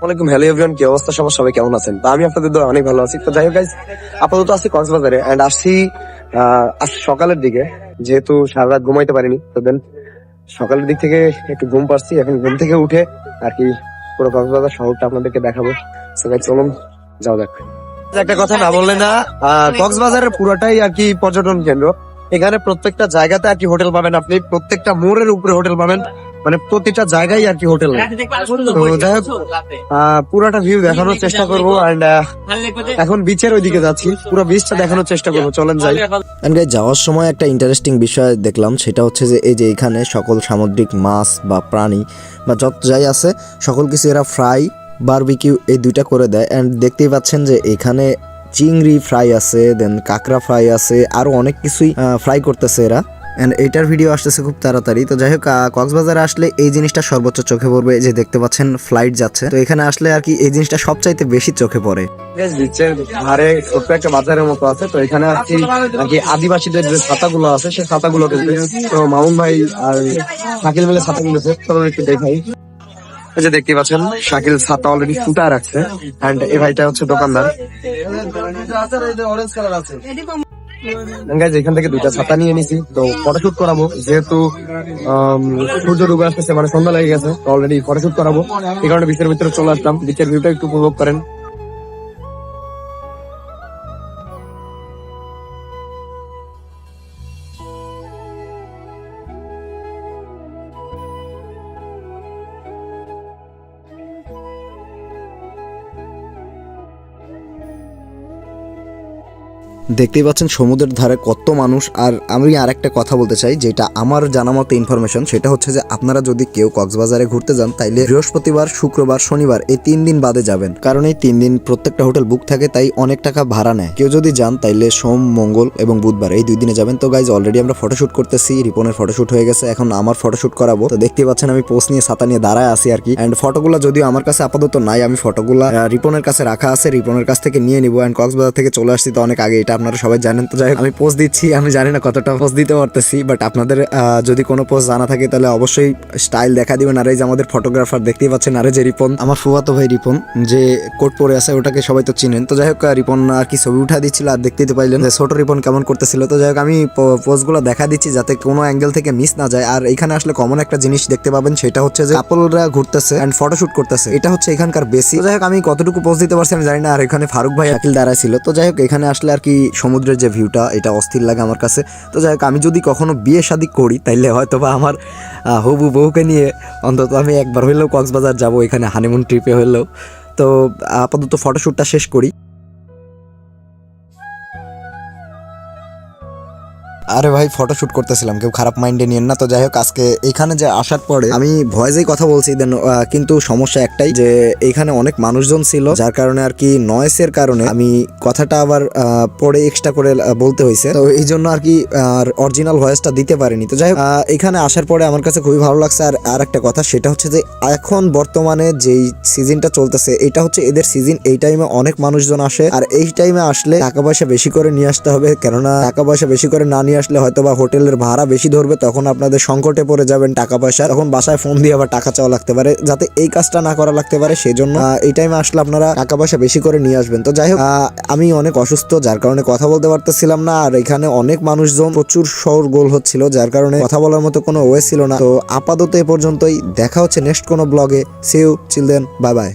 ওয়ালাইকুম hello everyone কি অবস্থা? সবার সবাই কেমন আছেন? তো আমি আপনাদের দোয়া অনেক ভালো আছি। তো যাই হোক guys, আপাতত আছি কক্সবাজারে এন্ড আসছি আজ সকালের দিকে যেহেতু সারা রাত ঘুমাইতে পারিনি তো দেন সকালের দিক থেকে একটু ঘুম পাচ্ছি এখন ঘুম থেকে উঠে আর কি পুরো কক্সবাজার শহরটা আপনাদেরকে দেখাবো। So guys, চলুন যাও যাক। একটা কথা না বললে না কক্সবাজারের পুরোটাই আর কি পর্যটন কেন্দ্র। এখানে প্রত্যেকটা জায়গাতে আর কি হোটেল পাবেন আপনি। প্রত্যেকটা মোড়ের উপরে হোটেল পাবেন। মানে প্রতিটা জায়গায় আর কি হোটেল যাই হোক পুরোটা ভিউ দেখানোর চেষ্টা করব এন্ড এখন বিচের ওইদিকে যাচ্ছি। পুরো বিচটা দেখানোর চেষ্টা করব। চলেন যাই। এন্ড যাওয়ার সময় একটা ইন্টারেস্টিং বিষয় দেখলাম। সেটা হচ্ছে যে এই যে এখানে সকল সামুদ্রিক মাছ বা প্রাণী বা যত যাই আছে সকল কিছু এরা ফ্রাই বারবিকিউ এই দুইটা করে দেয়। এন্ড দেখতেই পাচ্ছেন যে এখানে চিংড়ি ফ্রাই আছে দেন কাঁকড়া ফ্রাই আছে আরও অনেক কিছুই ফ্রাই করতেছে এরা। এন্ড এইটার ভিডিও আসতেছে খুব তাড়াতাড়ি। তো যাই হোক কক্সবাজারে আসলে এই জিনিসটা সর্বোচ্চ চোখে পড়বে। এই যে দেখতে পাচ্ছেন ফ্লাইট যাচ্ছে। তো এখানে আসলে আর কি এই জিনিসটা সবচাইতে বেশি চোখে পড়ে। বিচের ধারে ছোট্ট একটা বাজারের মতো আছে। তো এখানে আর কি আদিবাসীদের যে ছাতাগুলো আছে সেই ছাতাগুলো তো মামুন ভাই আর শাকিল মিলে ছাতা কিনেছে চলুন একটু দেখাই। যে দেখতে পাচ্ছেন শাকিল ছাতা অলরেডি ফুটা রাখছে। এন্ড এই ভাইটা হচ্ছে দোকানদার। এখান থেকে দুইটা ছাতা নিয়ে নিছি। তো ফটোশুট করাবো। যেহেতু সূর্য ডুবে আসতেছে মানে সন্ধ্যা লেগে গেছে অলরেডি ফটোশুট করাবো। এই কারণে বিচের ভিতরে চলে আসলাম। বিচের ভিউটা একটু উপভোগ করেন। দেখতেই পাচ্ছেন সমুদ্রের ধারে কত মানুষ। আর আমি আর একটা কথা বলতে চাই, যেটা আমার জানা মতো ইনফরমেশন সেটা হচ্ছে যে আপনারা যদি কেউ কক্সবাজারে ঘুরতে যান, তাইলে বৃহস্পতিবার, শুক্রবার, শনিবার এই তিন দিন বাদে যাবেন। কারণ এই তিন দিন প্রত্যেকটা হোটেল বুক থাকে, তাই অনেক টাকা ভাড়া নেয়। কেউ যদি যান, তাইলে সোম, মঙ্গল এবং বুধবার এই দুই দিনে যাবেন। তো গাইজ অলরেডি আমরা ফটোশুট করতেছি, রিপনের ফটোশুট হয়ে গেছে, এখন আমার ফটোশুট করাবো। তো দেখতেই পাচ্ছেন আমি পোস্ট নিয়ে ছাতা নিয়ে দাঁড়ায় আছি আর কি। অ্যান্ড ফটোগুলো যদিও আমার কাছে আপাতত নাই, আমি ফটোগুলা রিপনের কাছে রাখা আছে, রিপনের কাছ থেকে নিয়ে নিবো। অ্যান্ড কক্সবাজার থেকে চলে আসছি তো অনেক আগে এটা আপনারা সবাই জানেন। তো যাই আমি পোস্ট দিচ্ছি, আমি জানি না কতটা পোস্ট দিতে পারতেছি বাট আপনাদের যদি কোনো পোস্ট জানা থাকে, তাহলে অবশ্যই স্টাইল দেখা দিবেন। আর এই যে আমাদের ফটোগ্রাফার দেখতেই পাচ্ছেন, আরে যে রিপন, আমার ফুয়াতো ভাই রিপন, যে কোট পরে আছে, ওটাকে সবাই তো চিনেন। তো যাই হোক রিপন আর কি ছবি উঠা দিচ্ছিল, আর দেখতেই তো পাইলেন যে ছোট রিপন কেমন করতেছিল। তো যাই হোক, আমি পোস্টগুলো দেখা দিচ্ছি, যাতে কোনো অ্যাঙ্গেল থেকে মিস না যায়। আর এখানে আসলে কমন একটা জিনিস দেখতে পাবেন, সেটা হচ্ছে যে কাপলরা ঘুরতেছে অ্যান্ড ফটোশুট করতেছে। এটা হচ্ছে এখানকার বেসি যাই হোক, আমি কতটুকু পোস্ট দিতে পারছি, আমি জানি না। আর এখানে ফারুক ভাই আকিল দাঁড়ায় ছিল। তো যাই হোক, এখানে আসলে আর কি সমুদ্রের যে ভিউটা এটা অস্থির লাগে আমার কাছে। তো যাই হোক, আমি যদি কখনো বিয়ে শাদি করি, তাইলে হয়তো বা আমার হবু বউকে নিয়ে অন্তত আমি একবার হইলেও কক্সবাজার যাব, এখানে হানিমুন ট্রিপে হইলেও। তো আপাতত ফটোশ্যুটটা শেষ করি। আরে ভাই ফটো শুট করতেছিলাম, কেউ খারাপ মাইন্ডে নিয়েন না। তো যাই হোক, আজকে এখানে যে আসার পরে আমি ভয়েসেই কথা বলছি দেন কিন্তু সমস্যা একটাই যে এখানে অনেক মানুষজন ছিল, যার কারণে আর কি নয়েসের কারণে আমি কথাটা আবার পরে এক্সট্রা করে বলতে হয়েছে। তো এই জন্য আর কি, আর অরিজিনাল ভয়েসটা দিতে পারিনি। তো যাই হোক এখানে আসার পরে আমার কাছে খুবই ভালো লাগছে, আর আর একটা কথা, সেটা হচ্ছে যে এখন বর্তমানে যেই সিজনটা চলতেছে, এটা হচ্ছে এদের সিজন এই টাইমে অনেক মানুষজন আসে, আর এই টাইমে আসলে টাকা পয়সা বেশি করে নিয়ে আসতে হবে, কেননা টাকা পয়সা বেশি করে না নিয়ে আসলে হয়তো বা হোটেলের ভাড়া বেশি ধরবে, তখন আপনাদের সংকটে পড়ে যাবেন টাকা পয়সা। তখন বাসায় ফোন দিয়ে আবার টাকা চাওয়া লাগতে পারে, যাতে এই কাজটা না করা লাগতে পারে সেই জন্য এই টাইমে আসলে আপনারা টাকা পয়সা বেশি করে নিয়ে আসবেন। তো যাই হোক আমি অনেক অসুস্থ, যার কারণে কথা বলতে পারতেছিলাম না, আর এখানে অনেক মানুষজন প্রচুর শহর গোল হচ্ছিল, যার কারণে কথা বলার মতো কোনো ওয়ে ছিল না। তো আপাতত এ পর্যন্তই, দেখা হচ্ছে নেক্সট কোনো ব্লগে সিউ চিলড্রেন বাই বাই